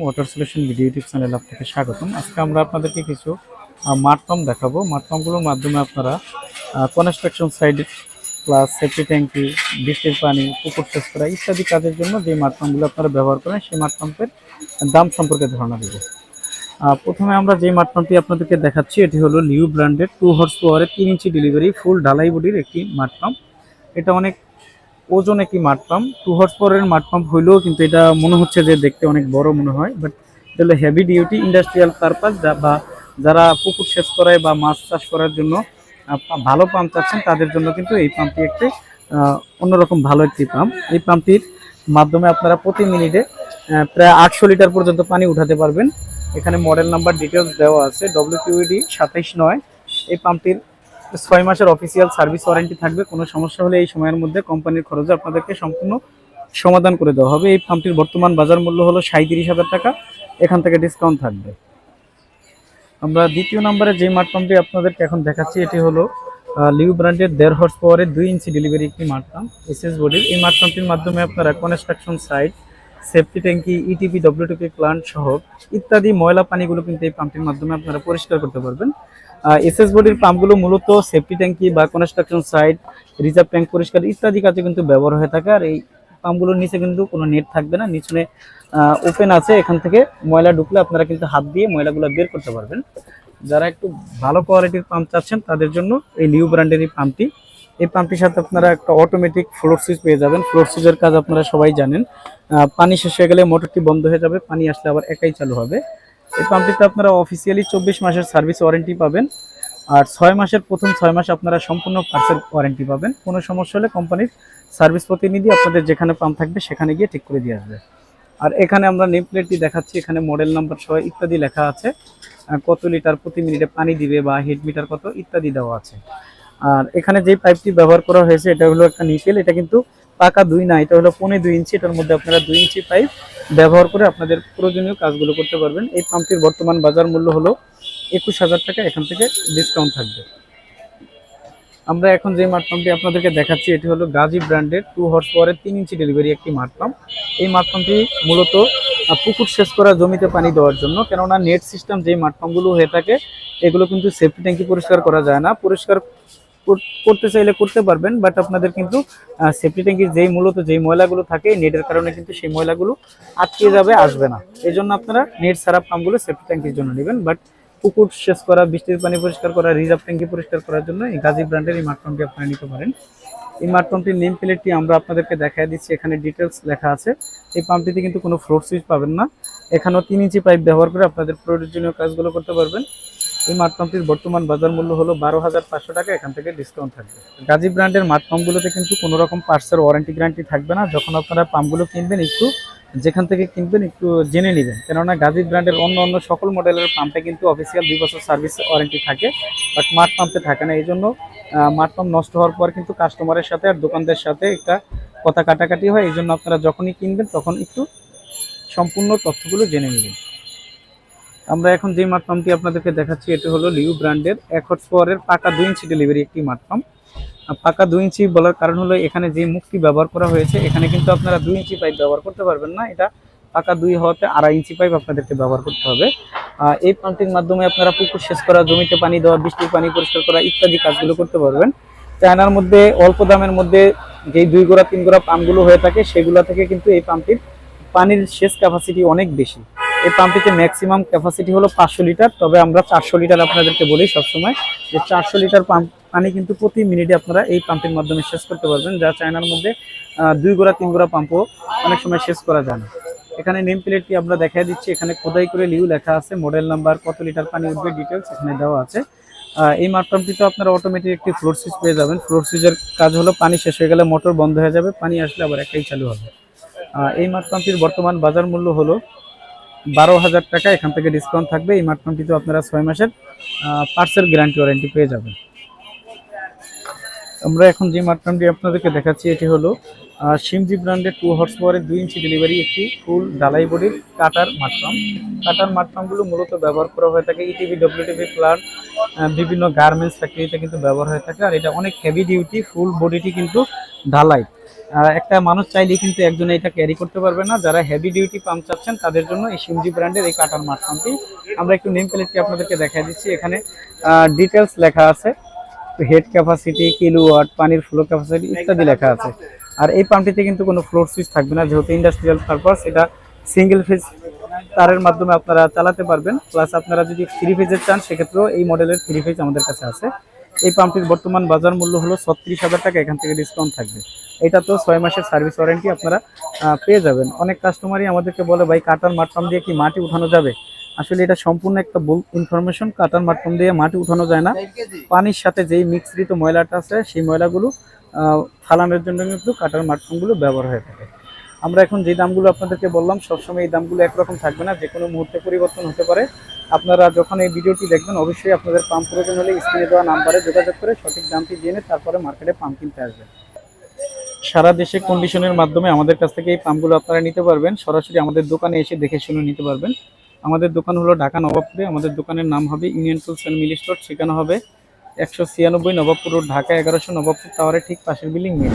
Water solution video YouTube channel আপনাকে স্বাগতম। আজকে আমরা আপনাদেরকে কিছু মাঠ পাম্প দেখাবো। মাঠ পাম্পগুলোর মাধ্যমে আপনারা কনস্ট্রাকশন সাইড প্লাস সেফটি ট্যাঙ্কি বৃষ্টির পানি, পুকুর সেচ করা ইত্যাদি কাজের জন্য যে মাঠ পাম্পগুলো আপনারা ব্যবহার করেন, সেই মাঠ পাম্পের দাম সম্পর্কে ধারণা দেবো। প্রথমে আমরা যে মাঠ পাম্পটি আপনাদেরকে দেখাচ্ছি, এটি হলো নিউ ব্র্যান্ডের টু হর্স পাওয়ারের তিন ইঞ্চি ডেলিভারি ফুল ঢালাই বডির একটি মাঠ পাম্প। এটা অনেক ওজন একটি মাঠ পাম্প? টু হর্স পাওয়ারের মাঠ পাম্প হইলেও কিন্তু এটা মনে হচ্ছে যে দেখতে অনেক বড় মনে হয় বাট এটা হলো হেভি ডিউটি ইন্ডাস্ট্রিয়াল পারপাস বা যারা পুকুর সেচ করায় বা মাছ চাষ করার জন্য ভালো পাম্প চাচ্ছেন, তাদের জন্য কিন্তু এই পাম্পটি একটি অন্যরকম ভালো একটি পাম্প। এই পাম্পটির মাধ্যমে আপনারা প্রতি মিনিটে প্রায় আটশো লিটার পর্যন্ত পানি উঠাতে পারবেন। এখানে মডেল নাম্বার ডিটেলস দেওয়া আছে ডব্লিউকিউডি সাতাইশ নয়। এই পাম্পটির ছয় মাসের অফিসিয়াল সার্ভিস ওয়ারেন্টি থাকবে। কোনো সমস্যা হলে এই সময়ের মধ্যে কোম্পানির খরচে আপনাদেরকে সম্পূর্ণ সমাধান করে দেওয়া হবে। এই পাম্পটির বর্তমান বাজার মূল্য হলো সাঁত্রিশ হাজার টাকা। এখান থেকে ডিসকাউন্ট থাকবে। আমরা দ্বিতীয় নম্বরে যে মাঠ পাম্পটি আপনাদেরকে এখন দেখাচ্ছি, এটি হলো লিউ ব্র্যান্ডের দেড় হর্স পাওয়ারের দুই ইঞ্চি ডেলিভারি একটি মাঠ পাম্প এসএস বডির এই মাঠ পাম্পটির মাধ্যমে আপনারা কনস্ট্রাকশন সাইট সেফটি ট্যাঙ্কি ইটিপি ডব্লিউটিপি প্লান্ট সহ ইত্যাদি ময়লা পানিগুলো কিন্তু এই পাম্পটির মাধ্যমে আপনারা পরিষ্কার করতে পারবেন। এসএস বডির পাম্পগুলো মূলত সেফটি ট্যাঙ্কি বা কনস্ট্রাকশন সাইট রিজার্ভ ট্যাঙ্ক পরিষ্কার ইত্যাদি কাজে কিন্তু ব্যবহার হয়ে থাকে। আর এই পাম্পগুলোর নিচে কিন্তু কোনো নেট থাকবে না, নিচনে ওপেন আছে। এখান থেকে ময়লা ঢুকলে আপনারা কিন্তু হাত দিয়ে ময়লাগুলো বের করতে পারবেন। যারা একটু ভালো কোয়ালিটির পাম্প চাচ্ছেন, তাদের জন্য এই লিউ ব্র্যান্ডের এই পাম্পটি এই পাম্পটির সাথে আপনারা একটা অটোমেটিক ফ্লোর সুইচ পেয়ে যাবেন। ফ্লোর সুইচের কাজ আপনারা সবাই জানেন। পানি শেষ হয়ে গেলে মোটরটি বন্ধ হয়ে যাবে। পানি আসলে আবার একাই চালু হবে। এই পাম্পটিতে আপনারা অফিসিয়ালি চব্বিশ মাসের সার্ভিস ওয়ারেন্টি পাবেন। আর ছয় মাসের প্রথম ছয় মাস আপনারা সম্পূর্ণ পার্সেল ওয়ারেন্টি পাবেন। কোনো সমস্যা হলে কোম্পানির সার্ভিস প্রতিনিধি আপনাদের যেখানে পাম্প থাকবে সেখানে গিয়ে ঠিক করে দিয়ে আসবে। আর এখানে আমরা নেম প্লেটটি দেখাচ্ছি, এখানে মডেল নাম্বার সহ ইত্যাদি লেখা আছে। কত লিটার প্রতি মিনিটে পানি দিবে বা হিট মিটার কত ইত্যাদি দেওয়া আছে। আর এখানে যে পাইপটি ব্যবহার করা হয়েছে, এটা হলো একটা নিকেল। এটা কিন্তু পাকা দুই না, এটা হলো পনে দুই ইঞ্চি, এটার মধ্যে আপনারা দুই ইঞ্চি পাইপ ব্যবহার করে আপনাদের প্রয়োজনীয় কাজগুলো করতে পারবেন। এই পাম্পটির বর্তমান বাজার মূল্য হলো একুশ হাজার টাকা, এখান থেকে ডিসকাউন্ট থাকবে। আমরা এখন যে মাঠ পাম্পটি আপনাদেরকে দেখাচ্ছি, এটি হলো গাজী ব্র্যান্ডের টু হর্স পাওয়ারের তিন ইঞ্চি ডেলিভারি একটি মাঠ পাম্প। এই মাঠ পাম্পটি মূলত পুকুর সেচ করা জমিতে পানি দেওয়ার জন্য, কেননা নেট সিস্টেম যে মাঠ পাম্পগুলো হয়ে থাকে, এগুলো কিন্তু সেফটি ট্যাঙ্কি পরিষ্কার করা যায় না। পরিষ্কার কর- করতে চাইলে করতে পারবেন বাট আপনাদের কিন্তু সেফটি ট্যাঙ্কির যেই মূলত যেই ময়লাগুলো থাকে নেটের কারণে কিন্তু সেই ময়লাগুলো আটকে যাবে, আসবে না। এই জন্য আপনারা নেট ছাড়া পাম্পগুলো সেফটি ট্যাঙ্কির জন্য নেবেন বাট পুকুর শেষ করা, বৃষ্টির পানি পরিষ্কার করা রিজার্ভ ট্যাঙ্কি পরিষ্কার করার জন্য এই গাজী ব্র্যান্ডের এই মাঠপাম্পটি আপনারা নিতে পারেন। এই মাঠপাম্পটির নেম প্লেটটি আমরা আপনাদেরকে দেখাই দিচ্ছি, এখানে ডিটেলস লেখা আছে। এই পাম্পটিতে কিন্তু কোনো ফ্লোর সুইচ পাবেন না। এখানেও তিন ইঞ্চি পাইপ ব্যবহার করে আপনাদের প্রয়োজনীয় কাজগুলো করতে পারবেন। এই মাঠ পাম্পটির বর্তমান বাজার মূল্য হলো বারো হাজার পাঁচশো টাকা, এখান থেকে ডিসকাউন্ট থাকবে। গাজী ব্র্যান্ডের মাঠ পাম্পগুলোতে কিন্তু কোনো রকম পার্টসের ওয়ারেন্টি গ্যারান্টি থাকবে না। যখন আপনারা পাম্পগুলো কিনবেন, একটু যেখান থেকে কিনবেন, একটু জেনে নেবেন। কেননা গাজী ব্র্যান্ডের অন্য অন্য সকল মডেলের পাম্পে কিন্তু অফিসিয়াল দুই বছর সার্ভিস ওয়ারেন্টি থাকে বাট মাঠ পাম্পে থাকে না। এই জন্য মাঠ পাম্প নষ্ট হওয়ার পর কিন্তু কাস্টমারের সাথে আর দোকানদের সাথে একটা কথা কাটাকাটি হয়। এই জন্য আপনারা যখনই কিনবেন, তখন একটু সম্পূর্ণ তথ্যগুলো জেনে নেবেন। আমরা এখন যে মাঠ আপনাদেরকে দেখাচ্ছি, এটি হলো লিউ ব্র্যান্ডের এক হর্স পাওয়ারের পাকা দুই ইঞ্চি ডেলিভারি একটি মাঠ পাকা দুই ইঞ্চি বলার কারণ হলো এখানে যে মুখটি ব্যবহার করা হয়েছে, এখানে কিন্তু আপনারা দুই ইঞ্চি পাইপ ব্যবহার করতে পারবেন না। এটা পাকা দুই হওয়াতে আড়াই ইঞ্চি পাইপ আপনাদেরকে ব্যবহার করতে হবে। এই পাম্পটির মাধ্যমে আপনারা পুকুর সেচ করা, জমিতে পানি দেওয়া, বৃষ্টির পানি পরিষ্কার করা ইত্যাদি কাজগুলো করতে পারবেন। চায়নার মধ্যে, অল্প দামের মধ্যে যেই দুই গোড়া, তিন গোড়া পাম্পগুলো হয়ে থাকে, সেগুলো থেকে কিন্তু এই পাম্পটির পানির সেচ ক্যাপাসিটি অনেক বেশি। এই পাম্পটিতে ম্যাক্সিমাম ক্যাপাসিটি হলো পাঁচশো লিটার, তবে আমরা চারশো লিটার আপনাদেরকে বলি সবসময় যে চারশো লিটার পাম্প পানি কিন্তু প্রতি মিনিটে আপনারা এই পাম্পের মাধ্যমে শেষ করতে পারবেন, যা চায়নার মধ্যে দুই গোড়া, তিন গোড়া পাম্পও অনেক সময় শেষ করা যায় না। এখানে নেম প্লেটটি আমরা দেখাই দিচ্ছি, এখানে খোদাই করে লিউ লেখা আছে মডেল নাম্বার কত লিটার পানি উঠবে ডিটেলস এখানে দেওয়া আছে। এই পাম্পটিতে আপনারা অটোমেটিক একটি ফ্লোর সুইচ পেয়ে যাবেন। ফ্লোর সুইচের কাজ হলো পানি শেষ হয়ে গেলে মোটর বন্ধ হয়ে যাবে, পানি আসলে আবার একাই চালু হবে। এই মাঠ পাম্পটির বর্তমান বাজার মূল্য হলো বারো হাজার টাকা, এখান থেকে ডিসকাউন্ট থাকবে। এই মাঠ পাম্পটিতে আপনারা ছয় মাসের পার্সেল গ্যারান্টি ওয়ারেন্টি পেয়ে যাবেন। আমরা এখন যে মাঠ পাম্পটি আপনাদেরকে দেখাচ্ছি, এটি হলো সিমজি ব্র্যান্ডের টু হর্স পাওয়ারের দুই ইঞ্চি ডেলিভারি একটি ফুল ডালাই বডির কাটার মাঠ কাটার মাঠ পাম্পগুলো মূলত ব্যবহার করা হয়ে থাকে ইটিভি ডব্লিউটিভি প্লান্ট বিভিন্ন গার্মেন্টস ফ্যাক্টরিতে কিন্তু ব্যবহার হয়ে থাকে। আর এটা অনেক হেভি ডিউটি ফুল বডিটি কিন্তু ঢালাই। একটা মানুষ চাইলে কিন্তু একজন এটা ক্যারি করতে পারবে না। যারা হেভি ডিউটি পাম্প চাচ্ছেন, তাদের জন্য এই সিমজি ব্র্যান্ডের এই কাটার মাঠ পাম্পটি আমরা একটু নেম প্লেটটি আপনাদেরকে দেখাই দিচ্ছি। এখানে ডিটেলস লেখা আছে। হেড ক্যাপাসিটি কিলোওয়াট পানির ফ্লো ক্যাপাসিটি ইত্যাদি লেখা আছে। আর এই পাম্পটিতে কিন্তু কোনো ফ্লোর সুইচ থাকবে না। যেহেতু ইন্ডাস্ট্রিয়াল পারপাস এটা সিঙ্গেল ফেজ তারের মাধ্যমে আপনারা চালাতে পারবেন। প্লাস আপনারা যদি থ্রি ফেজের চান, সেক্ষেত্রেও এই মডেলের থ্রি ফেজ আমাদের কাছে আছে। এই পাম্পটির বর্তমান বাজার মূল্য হলো ছত্রিশ হাজার টাকা, এখান থেকে ডিসকাউন্ট থাকবে। এটা তো ছয় মাসের সার্ভিস ওয়ারেন্টি আপনারা পেয়ে যাবেন। অনেক কাস্টমারই আমাদেরকে বলে, ভাই কাটার মাঠ দিয়ে কি মাটি উঠানো যাবে? আসলে এটা সম্পূর্ণ একটা ভুল ইনফরমেশন কাটার মাঠ দিয়ে মাটি উঠানো যায় না। পানির সাথে যেই মিশ্রিত ময়লাটা আছে, সেই ময়লাগুলো ফালানোর জন্য কিন্তু কাটার মাঠ ব্যবহার হয়ে থাকে। আমরা এখন যে দামগুলো আপনাদেরকে বললাম, সবসময় এই দামগুলো একরকম থাকবে না যে কোনো মুহূর্তে পরিবর্তন হতে পারে। আপনারা যখন এই ভিডিওটি দেখবেন, অবশ্যই আপনাদের পাম্প প্রয়োজন হলে স্ক্রিনে দেওয়া নাম্বারে যোগাযোগ করে সঠিক দামটি জেনে তারপরে মার্কেটে পাম্প কিনতে আসবেন। সারা দেশে কন্ডিশনের মাধ্যমে আমাদের কাছ থেকে এই পাম্পগুলো আপনারা নিতে পারবেন। সরাসরি আমাদের দোকানে এসে দেখে শুনে নিতে পারবেন। আমাদের দোকান হলো ঢাকা নবাবপুরে। আমাদের দোকানের নাম হবে ইউনিয়ন টুলস অ্যান্ড মিলি স্টোর। ঠিকানা হবে একশো ছিয়ানব্বই নবাবপুর রোড, ঢাকা এগারোশো নবাবপুর টাওয়ারের ঠিক পাশের বিল্ডিং মিল